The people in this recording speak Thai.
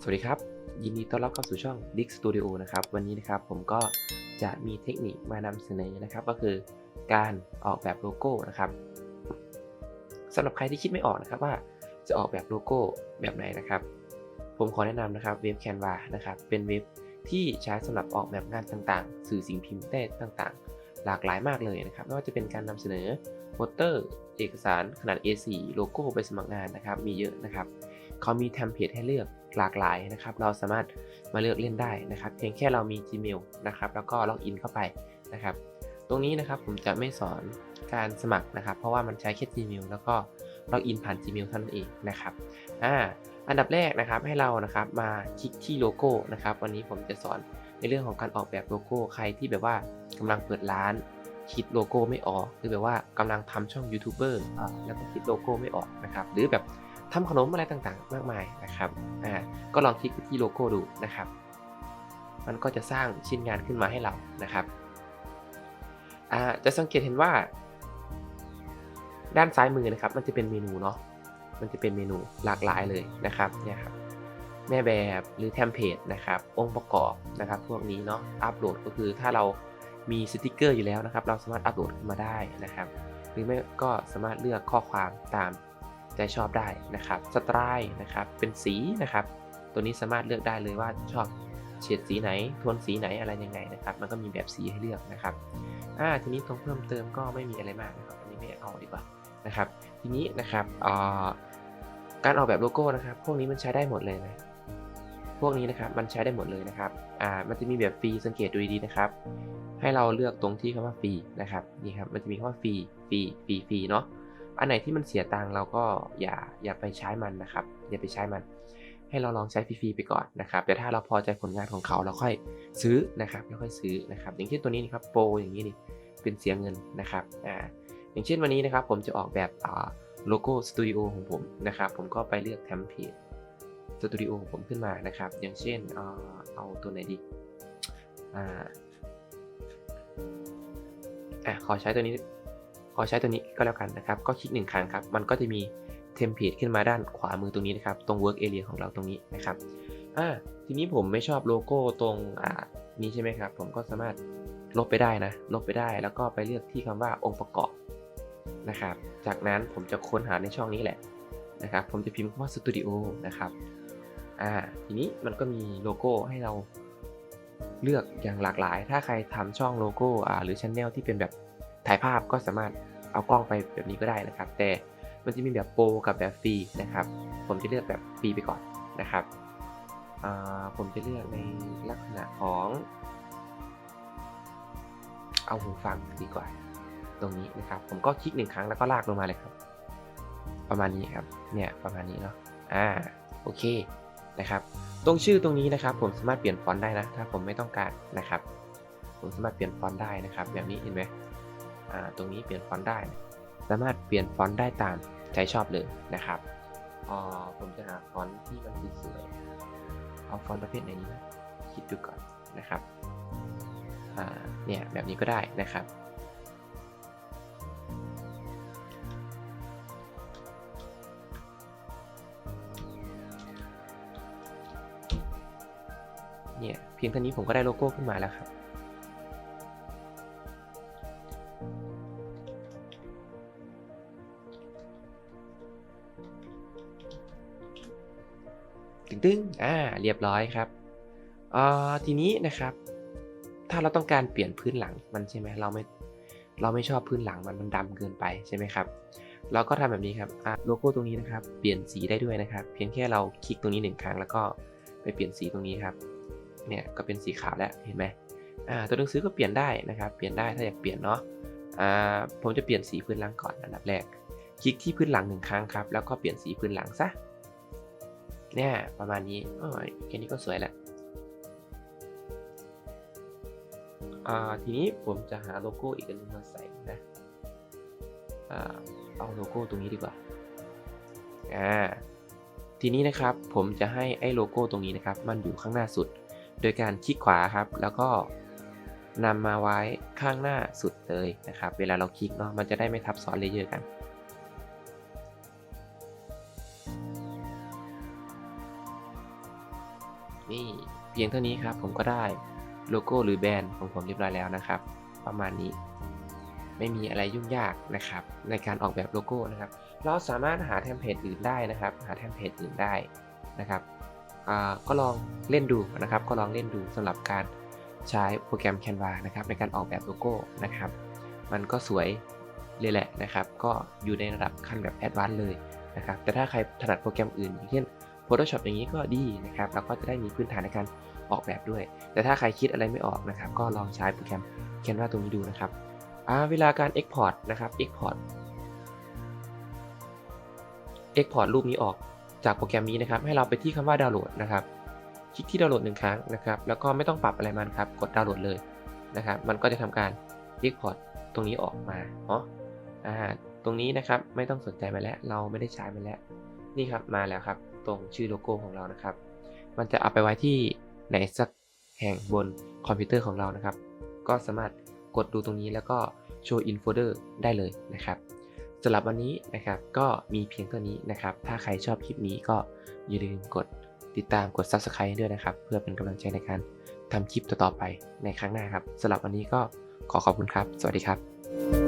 สวัสดีครับ ยินดีต้อนรับเข้าสู่ช่อง Dick Studio นะครับ วันนี้นะครับผมก็จะมีเทคนิคมานำเสนอนะครับ ก็คือการออกแบบโลโก้นะครับสำหรับใครที่คิดไม่ออกนะครับว่าจะออกแบบโลโก้แบบไหนนะครับ ผมขอแนะนำนะครับเว็บ Canva นะครับ เป็นเว็บที่ใช้สำหรับออกแบบงานต่างๆ สื่อสิ่งพิมพ์ได้ต่างๆ หลากหลายมากเลยนะครับไม่ว่าจะเป็นการนำเสนอโปสเตอร์ เอกสารขนาด A4 โลโก้ใบสมัครงานนะครับ มีเยอะนะครับ เขามีเทมเพลตให้เลือกหลากหลายนะครับ เราสามารถมาเลือกเล่นได้นะครับ เพียงแค่เรามี Gmail นะครับ แล้วก็ล็อกอินเข้าไปนะครับ ตรงนี้นะครับผมจะไม่สอนการสมัครนะครับ เพราะว่ามันใช้แค่ Gmail แล้วก็ล็อกอินผ่าน Gmail เท่านั้นเองนะครับอ่าอันดับแรกนะครับให้เรานะครับมาคลิกที่โลโก้นะครับ วันนี้ผมจะสอนในเรื่องของการออกแบบโลโก้ใครที่แบบว่ากำลังเปิดร้านคิดโลโก้ไม่ออก หรือแบบว่ากำลังทำช่องยูทูบเบอร์แล้วก็คิดโลโก้ไม่ออกนะครับ หรือแบบ ทำขนมอะไรต่างๆ มากมายนะครับอ่าก็ลองคลิกไปที่โลโก้ดูนะครับ มันก็จะสร้างชิ้นงานขึ้นมาให้เรานะครับอ่าจะสังเกตเห็นว่า ด้านซ้ายมือนะครับ มันจะเป็นเมนูเนาะมันจะเป็นเมนูหลากหลายเลยนะครับเนี่ยครับแม่แบบหรือเทมเพลตนะครับ องค์ประกอบนะครับ พวกนี้เนาะอัปโหลดก็คือถ้าเรามีสติกเกอร์อยู่แล้วนะครับ เราสามารถอัปโหลดขึ้นมาได้นะครับ หรือไม่ก็สามารถเลือกข้อความตาม ใจชอบได้นะครับสไตล์นะครับเป็นสีนะครับ ตัวนี้สามารถเลือกได้เลยว่าชอบเฉดสีไหนโทนสีไหนอะไรยังไงนะครับ มันก็มีแบบสีให้เลือกนะครับอ่าทีนี้ตรงเพิ่มเติมก็ไม่มีอะไรมากนะครับอันนี้ไม่เอาดีกว่านะครับ ทีนี้นะครับการออกแบบโลโก้นะครับ พวกนี้มันใช้ได้หมดเลยนะพวกนี้นะครับมันใช้ได้หมดเลยนะครับอ่ามันจะมีแบบฟรีสังเกตดูดีๆนะครับ ให้เราเลือกตรงที่คำว่าฟรีนะครับนี่ครับมันจะมีคำว่าฟรีฟรีฟรีฟรีเนาะ อันไหนที่มันเสียตังค์เราก็อย่าอย่าไปใช้มันนะครับ อย่าไปใช้มัน ให้เราลองใช้ฟรีๆไปก่อนนะครับ แต่ถ้าเราพอใจผลงานของเขาเราค่อยซื้อนะครับแล้วค่อยซื้อนะครับ อย่างเช่นตัวนี้นะครับโปรอย่างนี้นี่เป็นเสียเงินนะครับอ่าอย่างเช่นวันนี้นะครับผมจะออกแบบอ่าโลโก้สตูดิโอของผมนะครับ ผมก็ไปเลือกเทมเพลตสตูดิโอของผมขึ้นมานะครับ อย่างเช่นเออเอาตัวไหนดีอ่าอะขอใช้ตัวนี้ อใช้ตัวนี้ก็แล้วกันนะครับ ก็คลิกหนึ่งครั้งครับ มันก็จะมีเทมเพลตขึ้นมาด้านขวามือตรงนี้นะครับ ตรง work area ของเราตรงนี้นะครับ อ่า ทีนี้ผมไม่ชอบโลโก้ตรงอ่านี้ใช่ไหมครับ ผมก็สามารถลบไปได้นะ ลบไปได้ แล้วก็ไปเลือกที่คำว่าองค์ประกอบนะครับ จากนั้นผมจะค้นหาในช่องนี้แหละนะครับ ผมจะพิมพ์คำว่าสตูดิโอนะครับ อ่า ทีนี้มันก็มีโลโก้ให้เราเลือกอย่างหลากหลาย ถ้าใครทำช่องโลโก้อ่าหรือช anel ที่เป็นแบบ ถ่ายภาพก็สามารถเอากล้องไปแบบนี้ก็ได้นะครับ แต่มันจะมีแบบโปรกับแบบฟรีนะครับ ผมจะเลือกแบบฟรีไปก่อนนะครับผมจะเลือกในลักษณะของ เอาหูฟังดีกว่า ตรงนี้นะครับ ผมก็คลิกหนึ่งครั้งแล้วก็ลากลงมาเลยครับ ประมาณนี้ครับ เนี่ยประมาณนี้เนาะ อ่า โอเคนะครับ ตรงชื่อตรงนี้นะครับ ผมสามารถเปลี่ยนฟอนต์ได้นะ ถ้าผมไม่ต้องการนะครับ ผมสามารถเปลี่ยนฟอนต์ได้นะครับ แบบนี้เห็นไหม ตรงนี้เปลี่ยนฟอนต์ได้ สามารถเปลี่ยนฟอนต์ได้ตามใจชอบเลยนะครับอ่าผมจะหาฟอนต์ที่มันสวยๆเอาฟอนต์ประเภทไหนดีนะคิดดูก่อนนะครับเนี่ยแบบนี้ก็ได้นะครับเนี่ยเพียงเท่านี้ผมก็ได้โลโก้ขึ้นมาแล้วครับ ตึ้งๆอ่า เรียบร้อยครับอ่าทีนี้นะครับ ถ้าเราต้องการเปลี่ยนพื้นหลังมันใช่ไหมเราไม่ เราไม่ชอบพื้นหลังมันมันดำเกินไปใช่ไหมครับ เราก็ทำแบบนี้ครับอ่าโลโก้ตรงนี้นะครับ เปลี่ยนสีได้ด้วยนะครับ เพียงแค่เราคลิกตรงนี้หนึ่งครั้งแล้วก็ไปเปลี่ยนสีตรงนี้ครับ เนี่ยก็เป็นสีขาวแล้วเห็นไหมอ่าตัวหนังสือก็เปลี่ยนได้นะครับ เปลี่ยนได้ถ้าอยากเปลี่ยนเนาะอ่าผมจะเปลี่ยนสีพื้นหลังก่อนอันดับแรก คลิกที่พื้นหลังหนึ่งครั้งครับ แล้วก็เปลี่ยนสีพื้นหลังซะ เนี่ยประมาณนี้อ้ยแค่นี้ก็สวยแล้วอ่าทีนี้ผมจะหาโลโก้อีกอันนึงมาใส่นะอ่าเอาโลโก้ตรงนี้ดีกว่าอ่าทีนี้นะครับผมจะให้ไอ้โลโก้ตรงนี้นะครับ มันอยู่ข้างหน้าสุด โดยการคลิกขวาครับ แล้วก็นำมาไว้ข้างหน้าสุดเลยนะครับ เวลาเราคลิกเนาะมันจะได้ไม่ทับซ้อนเลเยอร์กัน พียงเท่านี้ครับผมก็ได้โลโก้หรือแบรนด์ของผมเรียบร้อยแล้วนะครับ ประมาณนี้ไม่มีอะไรยุ่งยากนะครับ ในการออกแบบโลโก้นะครับ เราสามารถหาเทมเพลตอื่นได้นะครับ หาเทมเพลตอื่นได้นะครับก็ลองเล่นดูนะครับ ก็ลองเล่นดูสำหรับการใช้โปรแกรม Canva นะครับ ในการออกแบบโลโก้นะครับ มันก็สวยเลยแหละนะครับ ก็อยู่ในระดับขั้นแบบแอดวานซ์เลยนะครับ แต่ถ้าใครถนัดโปรแกรมอื่นอย่างเช่น Photoshop อย่างนี้ก็ดีนะครับเราก็จะได้มีพื้นฐานในการออกแบบด้วย แต่ถ้าใครคิดอะไรไม่ออกนะครับก็ลองใช้โปรแกรม Canva ตรงนี้ดูนะครับเวลาการ Export นะครับ Export Export รูปนี้ออกจากโปรแกรมนี้นะครับ ให้เราไปที่คำว่าดาวน์โหลดนะครับ คลิกที่ดาวน์โหลดหนึ่งครั้งนะครับ แล้วก็ไม่ต้องปรับอะไรมันครับ กดดาวน์โหลดเลยนะครับ มันก็จะทำการ Export ตรงนี้ออกมาเนาะอ่าตรงนี้นะครับไม่ต้องสนใจมาแล้ว เราไม่ได้ใช้มาแล้ว นี่ครับมาแล้วครับ ตรงชื่อโลโก้ของเรานะครับ มันจะเอาไปไว้ที่ไหนสักแห่งบนคอมพิวเตอร์ของเรานะครับ ก็สามารถกดดูตรงนี้แล้วก็โชว์ in folder ได้เลยนะครับสำหรับวันนี้นะครับก็มีเพียงเท่านี้นะครับ ถ้าใครชอบคลิปนี้ก็อย่าลืมกดติดตามกด subscribe ด้วยนะครับ เพื่อเป็นกำลังใจในการทำคลิปต่อๆไปในครั้งหน้าครับสำหรับวันนี้ก็ขอขอบคุณครับ สวัสดีครับ